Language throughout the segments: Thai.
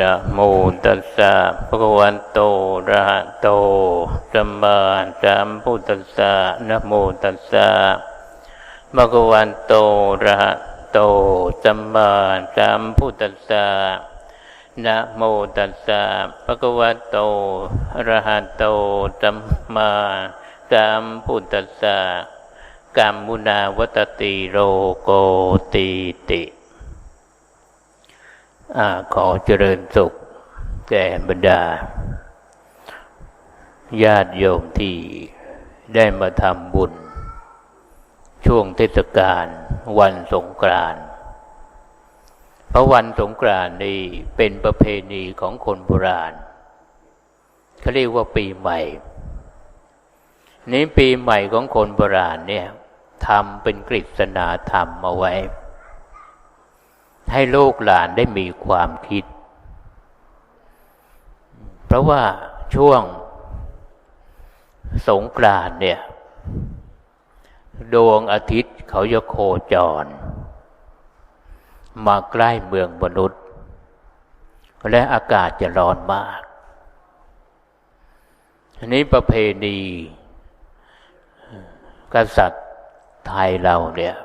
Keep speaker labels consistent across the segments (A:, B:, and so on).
A: นะโมตัสสะภะคะวันโตอะระหะโตสัมมาสัมพุทธัสสะนะโมตัสสะภะคะวันโตอะระหะโตสัมมาสัมพุทธัสสะนะโมตัสสะภะคะวะโตอะระหะโตสัมมาสัมพุทธัสสะกัมมุนาวัตติโรโกติติ อขอเจริญสุขแก่บรรดา ญาติโยมที่ได้มาทำบุญ ช่วงเทศกาลวันสงกรานต์เพราะวันสงกรานต์นี่เป็นประเพณีของคนโบราณเขาเรียกว่าปีใหม่ นี้ปีใหม่ของคนโบราณเนี่ยทำเป็นกฤษณาธรรมเอาไว้ ให้ลูกหลานได้มีความคิด เพราะว่าช่วงสงกรานเนี่ย ดวงอาทิตย์เขาจะโคจร มาใกล้เมืองมนุษย์ และอากาศจะร้อนมากอันนี้ประเพณีกษัตริย์ไทยเราเนี่ย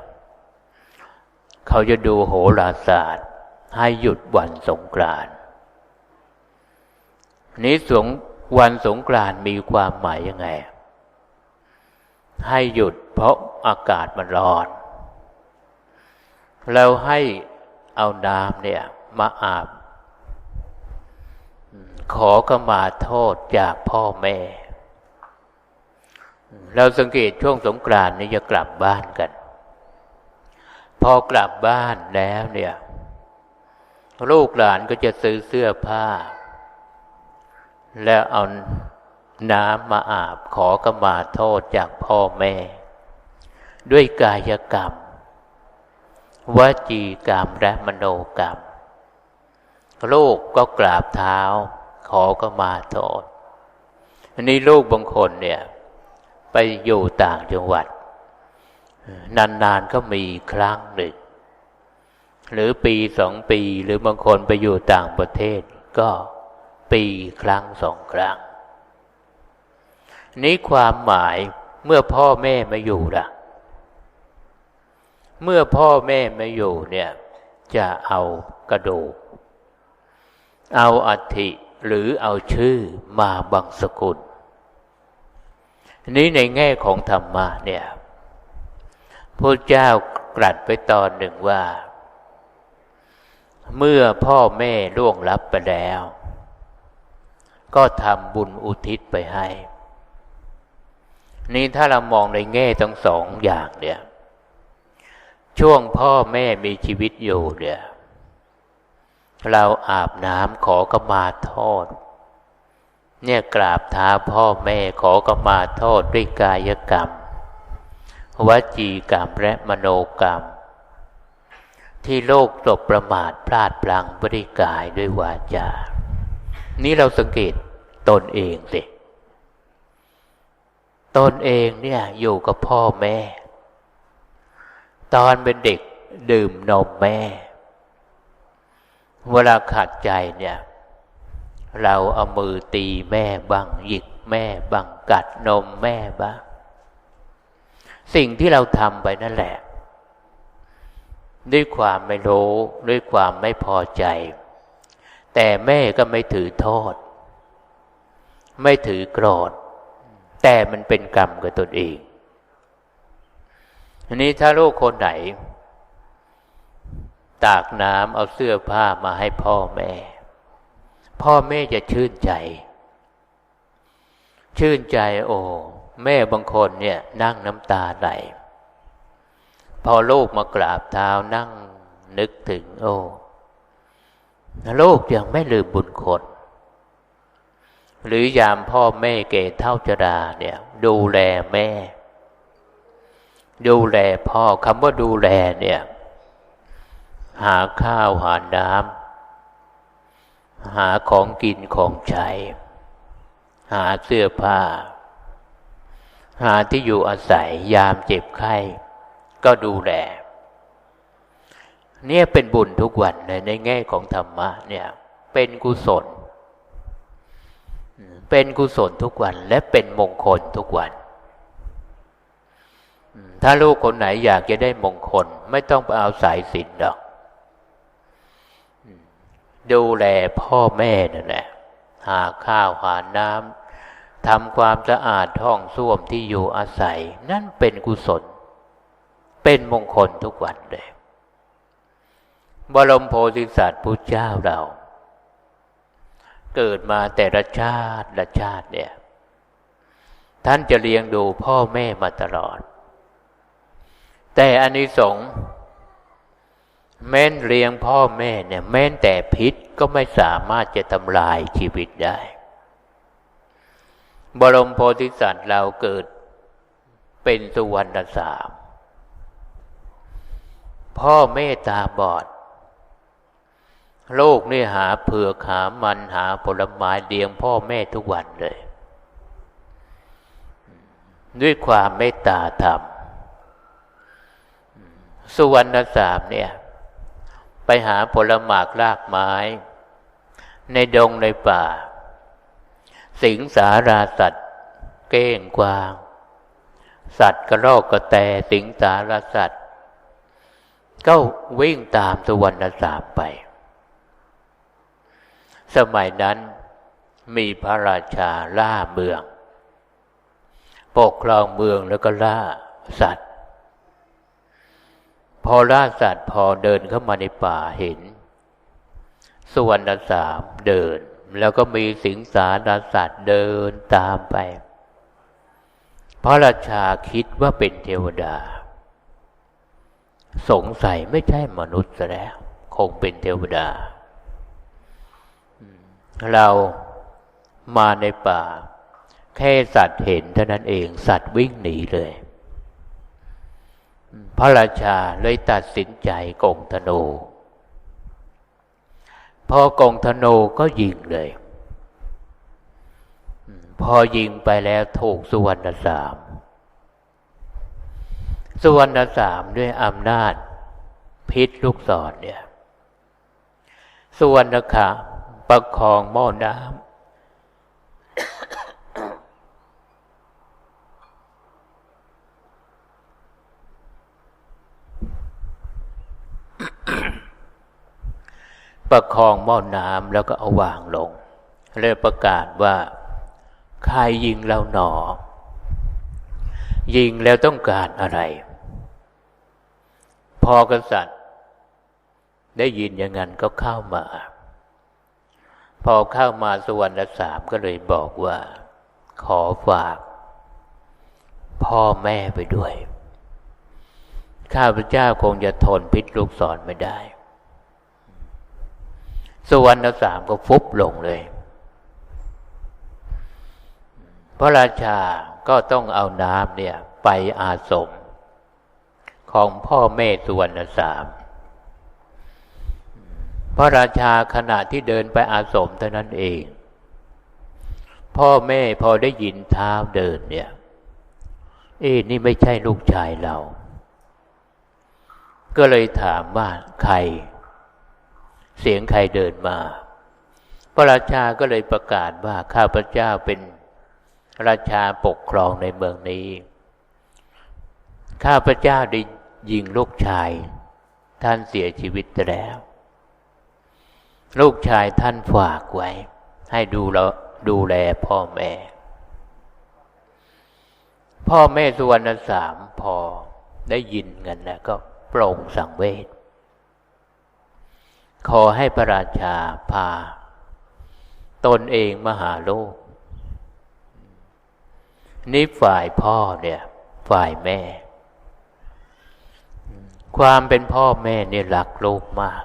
A: เขาจะดูโหราศาสตร์ ให้หยุดวันสงกรานต์นี้สงวันสงกรานต์มีความหมายยังไง ให้หยุดเพราะอากาศมันร้อนเราให้เอาน้ำเนี่ย มาอาบ ขอกมาโทษจากพ่อแม่ เราสังเกตช่วงสงกรานต์นี่จะกลับบ้านกัน พอกลับบ้านแล้วเนี่ย ลูกหลานก็จะซื้อเสื้อผ้า แล้วเอาน้ำมาอาบขอกมาโทษจากพ่อแม่ ด้วยกายกรรมวจีกรรมและมโนกรรมลูกก็กราบเท้า ขอกมาโทษ อันนี้ลูกบางคนเนี่ย ไปอยู่ต่างจังหวัด นานๆก็มีครั้งหนึ่ง หรือปีสองปีหรือบางคนไปอยู่ต่างประเทศ ก็ปีครั้งสองครั้ง นี้ความหมายเมื่อพ่อแม่ไม่อยู่ล่ะ เมื่อพ่อแม่ไม่อยู่เนี่ย จะเอากระดูก เอาอัฐิหรือเอาชื่อมาบังสกุล นี้ในแง่ของธรรมะเนี่ย พระเจ้ากรัสไปตอนหนึ่งว่า เมื่อพ่อแม่ล่วงลับไปแล้ว ก็ทำบุญอุทิศไปให้ นี่ถ้าเรามองในแง่ทั้งสองอย่างเนี่ย ช่วงพ่อแม่มีชีวิตอยู่เนี่ย เราอาบน้ำขอกมาโทษเนี่ยกราบเท้าพ่อแม่ขอกมาโทษด้วยกายกรรม วจีกรรมและมโนกรรม ที่โลกตกประมาทพลาดพลังบริกายด้วยวาจา นี่เราสังเกตตนเองสิตนเองเนี่ยอยู่กับพ่อแม่ ตอนเป็นเด็กดื่มนมแม่ เวลาขาดใจเนี่ย เราเอามือตีแม่บ้างหยิกแม่บ้างกัดนมแม่บ้าง สิ่งที่เราทำไปนั่นแหละ ด้วยความไม่รู้ ด้วยความไม่พอใจ แต่แม่ก็ไม่ถือโทษ ไม่ถือโกรธ แต่มันเป็นกรรมกับตนเองอันนี้ถ้าลูกคนไหน ตากน้ำเอาเสื้อผ้ามาให้พ่อแม่ พ่อแม่จะชื่นใจ ชื่นใจโอ้ แม่บางคนเนี่ยนั่งน้ำตาไหล พอลูกมากราบเท้านั่งนึกถึง โอ้ลูกยังไม่ลืมบุญคนหรือยามพ่อแม่เกเท่าจราเนี่ย ดูแลแม่ ดูแลพ่อคำว่าดูแลเนี่ย หาข้าวหาน้ำหาของกินของใช้ หาเสื้อผ้า หาที่อยู่อาศัยยามเจ็บไข้ ก็ดูแลเนี่ยเป็นบุญทุกวันในในแง่ของธรรมะเนี่ยเป็นกุศล เป็นกุศลทุกวันและเป็นมงคลทุกวัน ถ้าลูกคนไหนอยากจะได้มงคล ไม่ต้องไปเอาสายสินดอก ดูแลพ่อแม่นั่นแหละหาข้าวหาน้ำ ทำความสะอาดท้องส้วมที่อยู่อาศัย นั่นเป็นกุศล เป็นมงคลทุกวันเลยบรมโพธิสัตว์พุทธเจ้าเรา เกิดมาแต่ละชาติละชาติเนี่ย ท่านจะเลี้ยงดูพ่อแม่มาตลอด แต่อันนี้สงแม้นเลี้ยงพ่อแม่เนี่ย แม้นแต่พิษก็ไม่สามารถจะทำลายชีวิตได้ บรมโพธิสัตว์เราเกิดเป็นสุวรรณสาม พ่อแม่ตาบอด โลกนี่หาเผือกหามันหาผลไม้เลี้ยงพ่อแม่ทุกวันเลย ด้วยความเมตตาธรรม สุวรรณสามเนี่ย ไปหาผลหมากรากไม้ ในดงในป่า สิงสาราสัตว์ เก้งกวาง สัตว์กระรอกกระแตสิงสาราสัตว์ ก็วิ่งตามสุวรรณสามไป สมัยนั้นมีพระราชาล่าเมือง ปกครองเมืองแล้วก็ล่าสัตว์ พอล่าสัตว์พอเดินเข้ามาในป่าเห็นสวรรณสามเดิน แล้วก็มีสิงสารสัตว์เดินตามไป พระราชาคิดว่าเป็นเทวดา สงสัยไม่ใช่มนุษย์แล้ว คงเป็นเทวดา เรามาในป่า แค่สัตว์เห็นเท่านั้นเอง สัตว์วิ่งหนีเลย พระราชาเลยตัดสินใจกงธนู พอกองธนูก็ยิงเลย พอยิงไปแล้วถูกสุวรรณสาม สุวรรณสามด้วยอำนาจพิษลูกศรเนี่ย สุวรรณขาประคองหม้อน้ำ ประคองหม้อน้ำแล้วก็เอาวางลงเลยประกาศว่าใครยิงเราหนอ ยิงแล้วต้องการอะไร พอกษัตริย์ ได้ยินอย่างนั้นก็เข้ามา พอเข้ามาสวรรค์สามก็เลยบอกว่า ขอฝาก พ่อแม่ไปด้วย ข้าพเจ้าคงจะทนพิษลูกศรไม่ได้ สุวรรค์สามก็ฟุบลงเลย พระราชาก็ต้องเอาน้ำเนี่ย ไปอาสม ของพ่อแม่สุวรรณสามพระราชาขณะที่เดินไปอาสมเท่านั้นเอง พ่อแม่พอได้ยินเท้าเดินเนี่ย เอ้นี่ไม่ใช่ลูกชายเรา ก็เลยถามว่าใคร เสียงใครเดินมา พระราชาก็เลยประกาศว่าข้าพเจ้าเป็นราชาปกครองในเมืองนี้ ข้าพเจ้าได้ยิงลูกชาย ท่านเสียชีวิตแล้ว ลูกชายท่านฝากไว้ ให้ดูแลดูแลพ่อแม่ พ่อแม่สุวรรณสามพอได้ยินกันนะก็โปร่งสังเวช ขอให้พระราชาพา ตนเองมหาโลก นี่ฝ่ายพ่อเนี่ย ฝ่ายแม่ ความเป็นพ่อแม่เนี่ยรักลูกมาก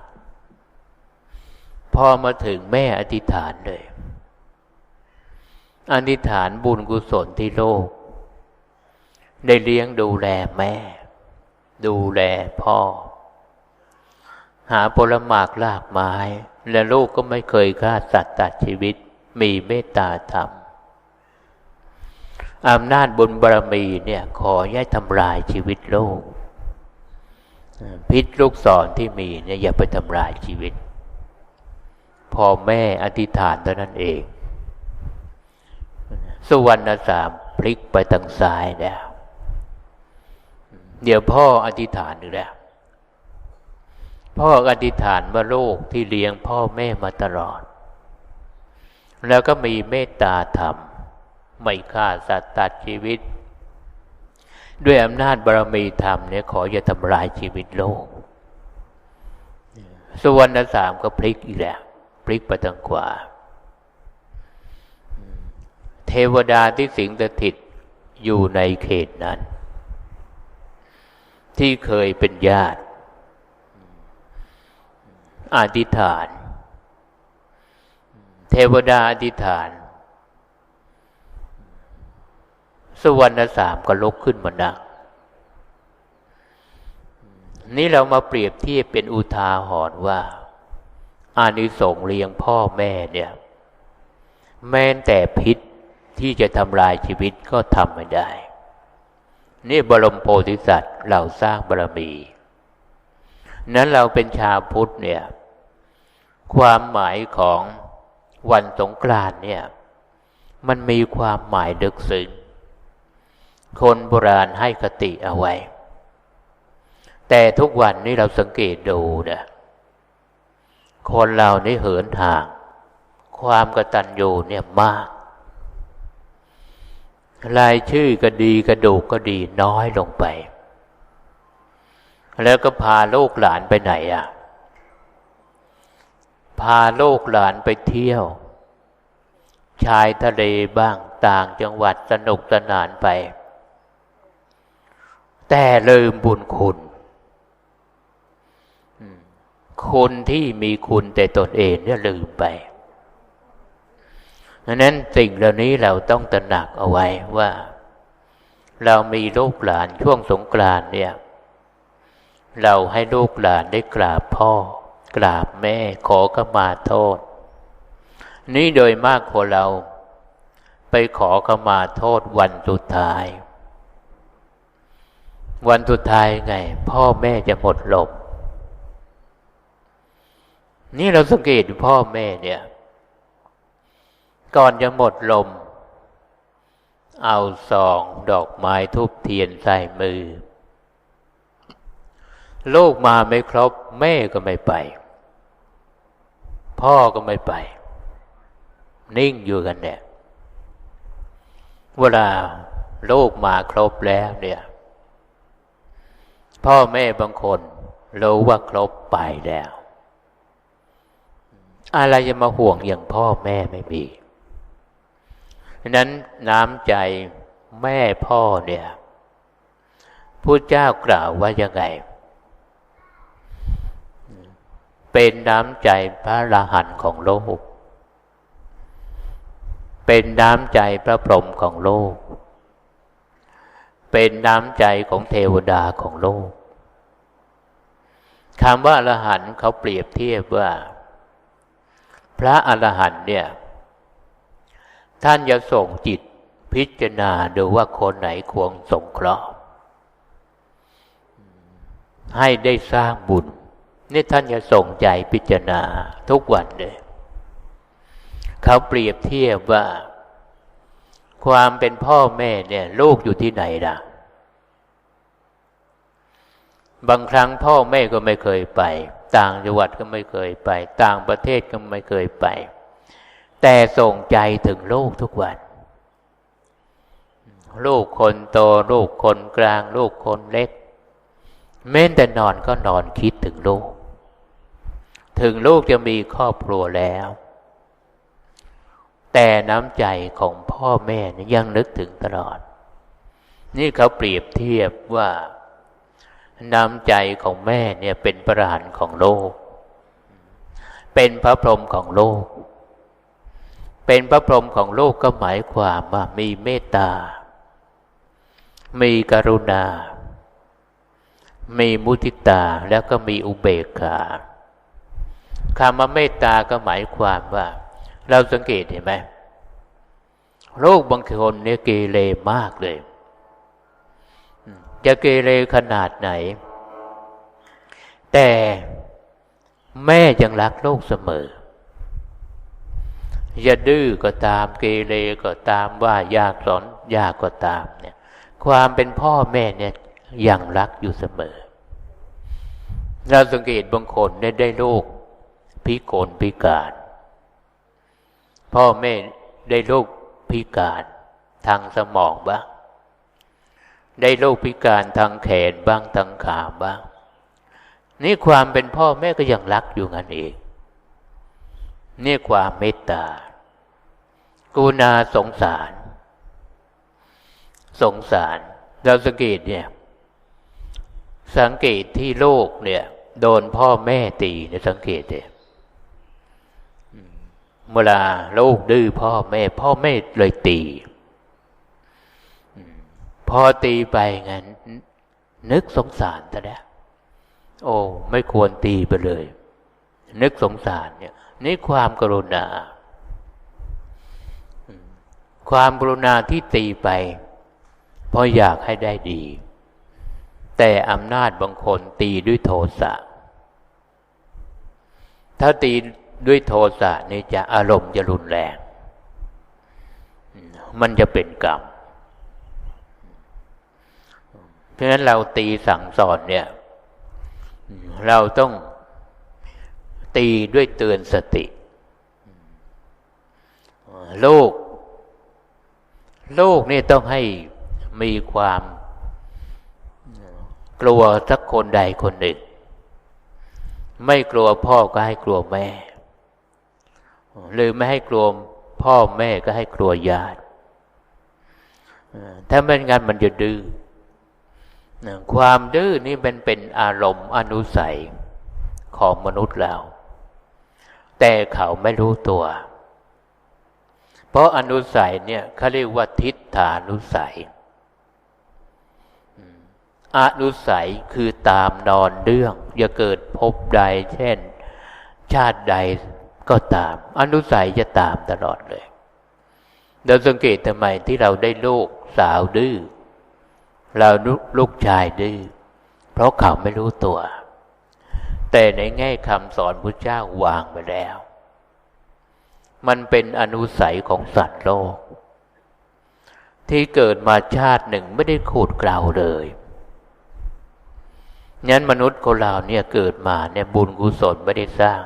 A: พอมาถึงแม่อธิษฐานเลย อธิษฐานบุญกุศลที่โลก ได้เลี้ยงดูแลแม่ ดูแลพ่อ หาผลหมากลากไม้ และลูกก็ไม่เคยฆ่าสัตว์ตัดชีวิต มีเมตตาธรรมอำนาจบุญบารมีเนี่ย ขอย่าทำลายชีวิตโลก พิษลูกศรที่มีเนี่ยอย่าไปทำลายชีวิตพพอแม่อธิษฐานเท่านั้นเอง สุวรรณสามพลิกไปทางซ้ายแล้ว เดี๋ยวพ่ออธิษฐานอยู่แล้ว พ่ออธิษฐานว่าลูกที่เลี้ยงพ่อแม่มาตลอด แล้วก็มีเมตตาธรรม ไม่ฆ่าสัตว์ตัดชีวิต ด้วยอำนาจบารมีธรรมเนี่ยขออย่าทำลายชีวิตโลกสุวรรณสามก็พลิกอีกแล้วพลิกไปทางขวา เทวดาที่สิงสถิตอยู่ในเขตนั้น ที่เคยเป็นญาติ อธิษฐาน เทวดาอธิษฐาน สวรรณสามก็ลุกขึ้นมานั่งนี่เรามาเปรียบเทียบเป็นอุทาหรณ์ว่า อานิสงส์เลี้ยงพ่อแม่เนี่ย แม้แต่พิษที่จะทำลายชีวิตก็ทำไม่ได้ นี่บรมโพธิสัตว์เราสร้างบารมี นั้นเราเป็นชาวพุทธเนี่ย ความหมายของวันสงกรานเนี่ย มันมีความหมายลึกซึ้งคนโบราณให้คติเอาไว้ แต่ทุกวันนี้เราสังเกตดูนะคนเรานี่เหินห่าง ความกตัญญูเนี่ยมาก รายชื่อก็ดีกระดูกก็ดีน้อยลงไป แล้วก็พาลูกหลานไปไหนอะ พาลูกหลานไปเที่ยว ชายทะเลบ้างต่างจังหวัดสนุกสนานไป แต่ลืมบุญคุณคนที่มีคุณแต่ตนเองเนี่ยลืมไปดังนั้นสิ่งเหล่านี้เราต้องตระหนักเอาไว้ว่า เรามีลูกหลานช่วงสงกรานเนี่ย เราให้ลูกหลานได้กราบพ่อ กราบแม่ขอขมาโทษ นี่โดยมากคนเรา ไปขอขมาโทษวันสุดท้าย วันสุดท้ายไง พ่อแม่จะหมดลมนี่เราสังเกตพ่อแม่เนี่ย ก่อนจะหมดลม เอาซองดอกไม้ทุบเทียนใส่มือลูกมาไม่ครบ แม่ก็ไม่ไป พ่อก็ไม่ไป นิ่งอยู่กันเนี่ย เวลาลูกมาครบแล้วเนี่ย พ่อแม่บางคนรู้ว่าครบไปแล้ว อะไรจะมาห่วงอย่างพ่อแม่ไม่มีนั้นน้ำใจแม่พ่อเนี่ยพู้เจ้ากล่าวว่ายังไง เป็นน้ำใจพระราหันของโลก เป็นน้ำใจพระพรหมของโลก เป็นน้ำใจของเทวดาของโลกคำว่าอรหันต์เขาเปรียบเทียบว่า พระอรหันต์เนี่ย ท่านจะส่งจิตพิจารณาดูว่าคนไหนควรสงเคราะห์ให้ได้สร้างบุญ นี่ท่านจะส่งใจพิจารณาทุกวันเลย เขาเปรียบเทียบว่า ความเป็นพ่อแม่เนี่ย ลูกอยู่ที่ไหนล่ะ บางครั้งพ่อแม่ก็ไม่เคยไป ต่างจังหวัดก็ไม่เคยไป ต่างประเทศก็ไม่เคยไป แต่ส่งใจถึงลูกทุกวันลูกคนโตลูกคนกลาง ลูกคนเล็ก แม้แต่นอนก็นอนคิดถึงลูก ถึงลูกจะมีครอบครัวแล้ว แต่น้ำใจของพ่อแม่ยังนึกถึงตลอด นี่เขาเปรียบเทียบว่าน้ำใจของแม่เนี่ยเป็นประหารของโลก เป็นพระพรหมของโลก เป็นพระพรหมของโลกก็หมายความว่ามีเมตตา มีกรุณา มีมุทิตาแล้วก็มีอุเบกขา คำว่าเมตตาก็หมายความว่า เราสังเกตเห็นไหมโลกบางคนเนี่ยเกเรมากเลย จะเกเรขนาดไหน แต่แม่ยังรักลูกเสมอ จะดื้อก็ตามเกเรก็ตามว่ายากสอนยากก็ตามเนี่ย ความเป็นพ่อแม่เนี่ยยังรักอยู่เสมอ เราสังเกตบางคนได้ได้ลูก พิกลพิการ พ่อแม่ได้ลูกพิการทางสมองบ้าง ได้ลูกพิการทางแขนบ้างทางขาบ้าง นี่ความเป็นพ่อแม่ก็ยังรักอยู่งั้นเอง นี่ความเมตตากุณาสงสาร สงสารเราสังเกตเนี่ย สังเกตที่โลกเนี่ย โดนพ่อแม่ตีเนี่ยสังเกตเนี่ย เวลาลูกดื้อพ่อแม่ พ่อแม่เลยตีพอตีไปงั้น นึกสงสารแต่แล้วโอ้ไม่ควรตีไปเลย นึกสงสารเนี่ย นี่ความกรุณา ความกรุณาที่ตีไป เพราะอยากให้ได้ดี แต่อำนาจบางคนตีด้วยโทสะถ้าตี ด้วยโทสะนี่จะอารมณ์จะรุนแรง มันจะเป็นกรรม เพราะฉะนั้นเราตีสั่งสอนเนี่ย เราต้องตีด้วยเตือนสติ โลก โลกนี่ต้องให้มีความกลัวสักคนใดคนหนึ่ง ไม่กลัวพ่อก็ให้กลัวแม่ หรือไม่ให้กลัวพ่อแม่ก็ให้กลัวญาติถ้าไม่งั้นมันจะดื้อความดื้อนี่มันเป็นอารมณ์อนุสัยของมนุษย์เรา แต่เขาไม่รู้ตัว เพราะอนุสัยเนี่ยเขาเรียกว่าทิฏฐานุสัยอนุสัยคือตามนอนเรื่อง อย่าเกิดพบใด เช่น ชาติใด ก็ตาม อนุสัยจะตามตลอดเลย เราสังเกตทำไมที่เราได้ลูกสาวดื้อเราลูกชายดื้อเพราะเขาไม่รู้ตัว แต่ในแง่คำสอนพระเจ้าวางไปแล้ว มันเป็นอนุสัยของสัตว์โลก ที่เกิดมาชาติหนึ่งไม่ได้ขูดกล่าวเลยงั้นมนุษย์คนเราเนี่ยเกิดมาเนี่ยบุญกุศลไม่ได้สร้าง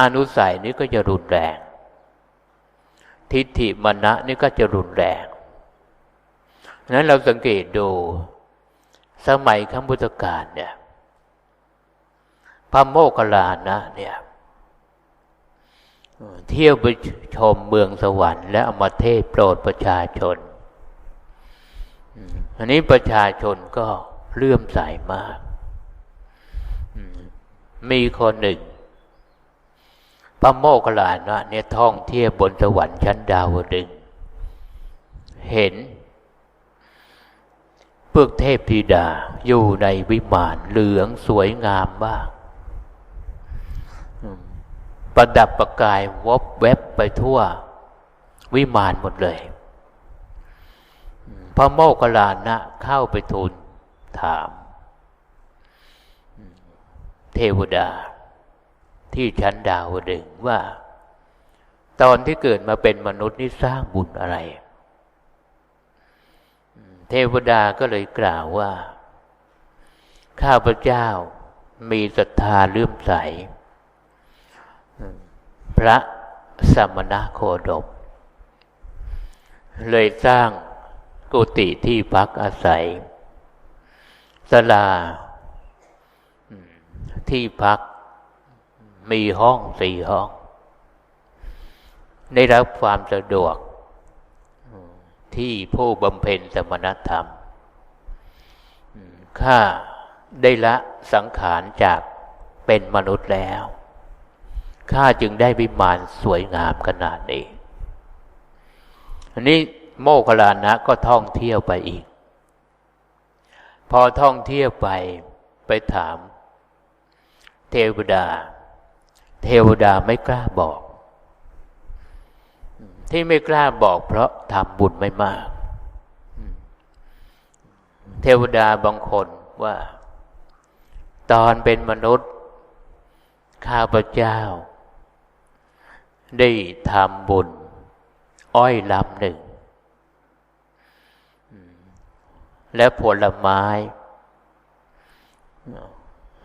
A: อนุสัยนี้ก็จะรุนแรง ทิฏฐิมณะนี่ก็จะรุนแรงนั้นเราสังเกตดู สมัยขั้งพุทธกาลเนี่ยพระโมคคัลลานะเนี่ยเที่ยวไปชมเมืองสวรรค์ และอมาเทศโปรดประชาชน อันนี้ประชาชนก็เลื่อมใสามาก มีคนหนึ่ง พระโมคคัลลานะเนี่ยท่องเที่ยวบนสวรรค์ชั้นดาวดึง เห็นพวกเทพธิดาอยู่ในวิมานเหลืองสวยงามมากประดับประกายวบเว็บไปทั่ว วิมานหมดเลยพระโมคคัลลานะเข้าไปทูลถาม เทวดา ที่ชั้นดาวดึงว่า ตอนที่เกิดมาเป็นมนุษย์นี่สร้างบุญอะไร เทวดาก็เลยกล่าวว่า ข้าพเจ้ามีศรัทธาเลื่อมใส พระสมณโคดม เลยสร้างกุฏิที่พักอาศัยสลาที่พัก มีห้องสี่ห้อง ได้รับความสะดวกที่ผู้บำเพ็ญสมณธรรมข้าได้ละสังขารจากเป็นมนุษย์แล้วข้าจึงได้วิมานสวยงามขนาดนี้ อันนี้โมคลานะก็ท่องเที่ยวไปอีก พอท่องเที่ยวไปไปถาม เทวดา เทวดาไม่กล้าบอก ที่ไม่กล้าบอกเพราะทำบุญไม่มาก เทวดาบางคนว่า ตอนเป็นมนุษย์ ข้าพเจ้า ได้ทำบุญ อ้อยลำหนึ่ง และผลไม้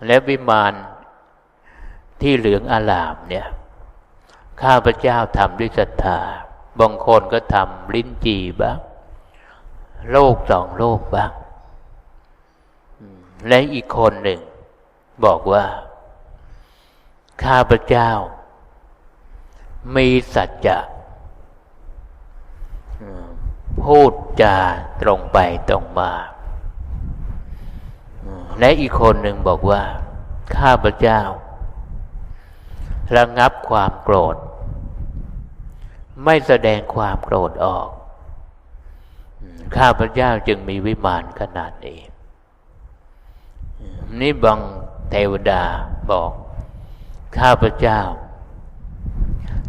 A: และวิมาน ที่เหลืองอลามเนี่ยข้าพเจ้าทำด้วยศรัทธาบางคนก็ทำลิ้นจีบ้างโลกสองโลกบ้างและอีกคนหนึ่ง บอกว่า ข้าพเจ้า มีสัจจะพูดจาตรงไปตรงมา และอีกคนหนึ่งบอกว่า ข้าพเจ้า ระงับความโกรธ ไม่แสดงความโกรธออกข้าพเจ้าจึงมีวิมานขนาดนี้ นี่บังเทวดาบอก ข้าพเจ้า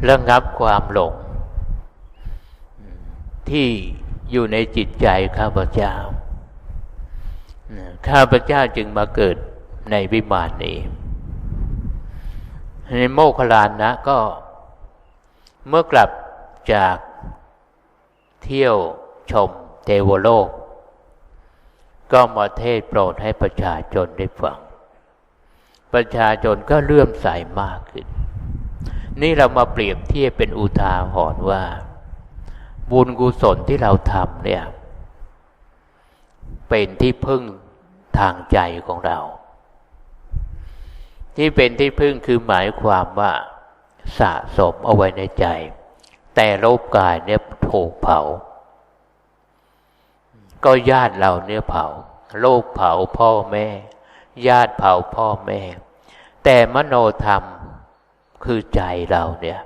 A: ระงับความหลง ที่อยู่ในจิตใจข้าพเจ้า ข้าพเจ้าจึงมาเกิดในวิมานนี้ ในโมคลานนะก็เมื่อกลับจากเที่ยวชมเทวโลก ก็มาเทศโปรดให้ประชาชนได้ฟัง ประชาชนก็เลื่อมใสมากขึ้น นี่เรามาเปรียบเทียบเป็นอุทาหรณ์ว่า บุญกุศลที่เราทำเนี่ย เป็นที่พึ่งทางใจของเรา ที่เป็นที่พึ่งคือหมายความว่าสะสมเอาไว้ในใจ แต่รูปกายเนี่ยถูกเผา ก็ญาติเราเนี่ยเผา โลกเผาพ่อแม่ ญาติเผาพ่อแม่ แต่มโนธรรมคือใจเราเนี่ย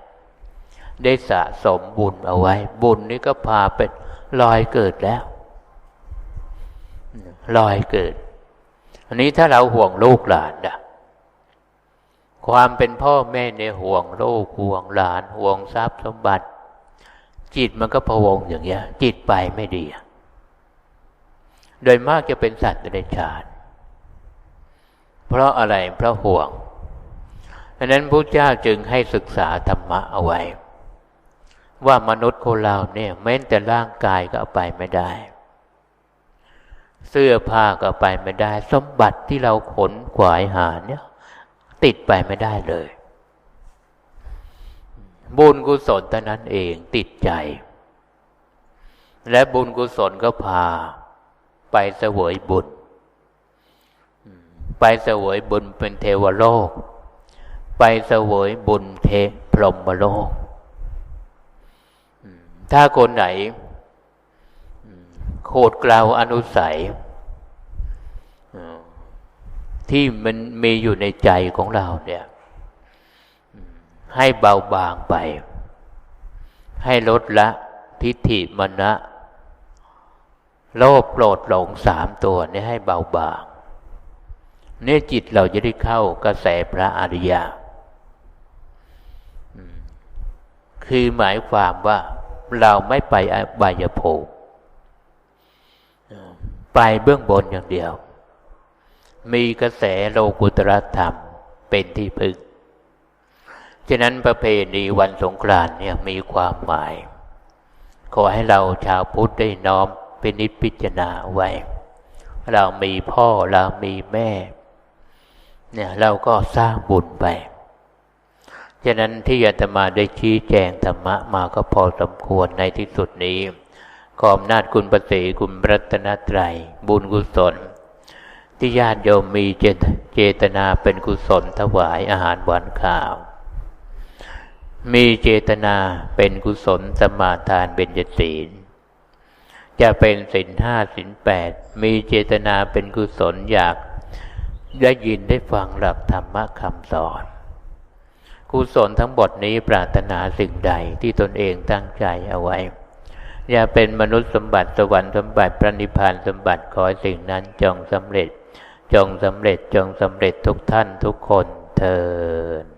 A: ได้สะสมบุญเอาไว้ บุญนี้ก็พาเป็นลอยเกิดแล้วลอยเกิด อันนี้ถ้าเราห่วงลูกหลานนะ ความเป็นพ่อแม่ในห่วงโลกห่วงหลานห่วงทรัพย์สมบัติ จิตมันก็พะวงอย่างเงี้ย จิตไปไม่ดี โดยมากจะเป็นสัตว์ในชาติเพราะอะไรเพราะห่วงดังนั้นพระเจ้าจึงให้ศึกษาธรรมะเอาไว้ ว่ามนุษย์คนเราเนี่ยแม้แต่ร่างกายก็เอาไปไม่ได้ เสื้อผ้าก็ไปไม่ได้ สมบัติที่เราขนขวายหาเนี่ย ติดไปไม่ได้เลย บุญกุศลเท่านั้นเองติดใจ และบุญกุศลก็พา ไปเสวยบุญ ไปเสวยบุญเป็นเทวโลก ไปเสวยบุญเทพรหมโลก ถ้าคนไหนโคดกล่าวอนุสัย ที่มันมีอยู่ในใจของเราเนี่ยให้เบาบางไป ให้ลดละทิฏฐิมณะโลภโกรธหลงสามตัวนี้ให้เบาบางเนี่ยจิตเราจะได้เข้ากระแสพระอริยะคือหมายความว่าเราไม่ไปบายภูมิไปเบื้องบนอย่างเดียว มีกระแสโลกุตรธรรมเป็นที่พึ่ง ฉะนั้นประเพณีวันสงกรานต์เนี่ยมีความหมาย ขอให้เราชาวพุทธได้น้อมเป็นนิจพิจารณาไว้ เรามีพ่อเรามีแม่ เนี่ยเราก็สร้างบุญไป ฉะนั้นที่อาตมาได้ชี้แจงธรรมะมาก็พอสมควรในที่สุดนี้ขออนาจคุณประสิคุณรัตนตรัย บุญกุศล ที่ญาติโยมมีเจตนาเป็นกุศลถวายอาหารหวานข้าว มีเจตนาเป็นกุศลสมาทานเบญจศีล จะเป็นศีลห้าศีลแปดมีเจตนาเป็นกุศลอยากได้ยินได้ฟังหลักธรรมะคำสอนกุศลทั้งหมดนี้ปรารถนาสิ่งใดที่ตนเองตั้งใจเอาไว้ อย่าเป็นมนุษย์สมบัติสวรรค์สมบัติพระนิพพานสมบัติขอสิ่งนั้นจงสำเร็จ จงสำเร็จจงสำเร็จทุกท่านทุกคนเทอ